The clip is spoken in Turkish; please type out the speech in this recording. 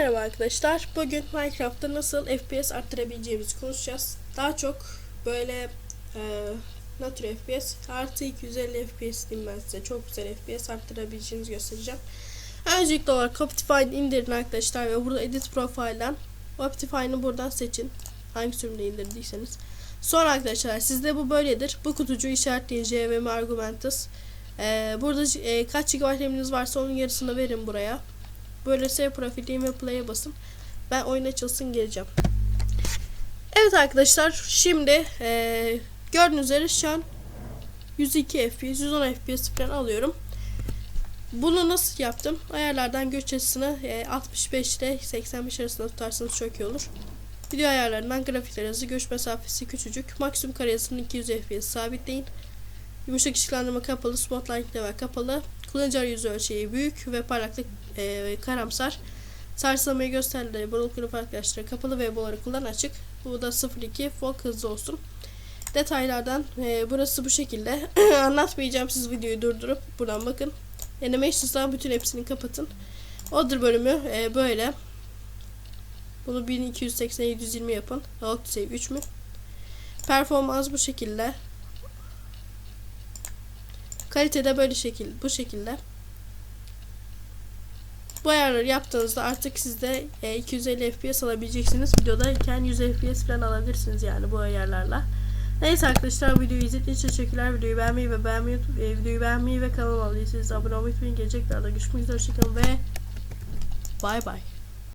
Merhaba arkadaşlar. Bugün Minecraft'ta nasıl FPS arttırabileceğimizi konuşacağız. Daha çok böyle e, ne tür FPS? Artı 250 FPS diyeyim ben size. Çok güzel FPS arttırabileceğinizi göstereceğim. Öncelikli olarak Optifine'i indirin arkadaşlar ve burada Edit Profile'den Optifine'ı buradan seçin. Hangi sürümde indirdiyseniz. Sonra arkadaşlar sizde bu böyledir. Bu kutucuğu işaretleyin JVM Argumentus. E, burada e, kaç GB RAM'iniz varsa onun yarısını verin buraya. Böyle save profil diyeyim ve play'e basın. Ben oyun açılsın geleceğim. Evet arkadaşlar şimdi eee gördüğünüz üzere şu an 102 FPS, 110 FPS falan alıyorum. Bunu nasıl yaptım? Ayarlardan göç açısını e, 65 ile 85 arasında tutarsanız çok iyi olur. Video ayarlarından grafikler hızı, göç mesafesi küçücük. Maksimum karesini 200 FPS sabitleyin. Yumuşak ışıklandırma kapalı, spotlight level kapalı. Kullanıcı arayüzü ölçeği büyük ve parlaklık e, karamsar. Sarsılmayı gösterdiği Brawl Club arkadaşlar kapalı ve boları kullan açık. Bu da 0.2 folk hızlı olsun. Detaylardan e, burası bu şekilde. Anlatmayacağım siz videoyu durdurup buradan bakın. Animations'dan bütün hepsini kapatın. Order bölümü e, böyle. Bunu 1280 720 yapın. Octave 3 mü? Performans bu şekilde. Kalitede böyle şekil, bu şekilde. Bu ayarları yaptığınızda artık sizde e, 250 FPS alabileceksiniz. Videodayken 100 FPS falan alabilirsiniz yani bu ayarlarla. Neyse arkadaşlar videoyu izlediğiniz için teşekkürler. Videoyu beğenmeyi ve beğenmeyi, e, videoyu beğenmeyi ve kanalıma abone olmayı unutmayın. Gelecek videoda görüşmek üzere. Hoşçakalın ve bay bay.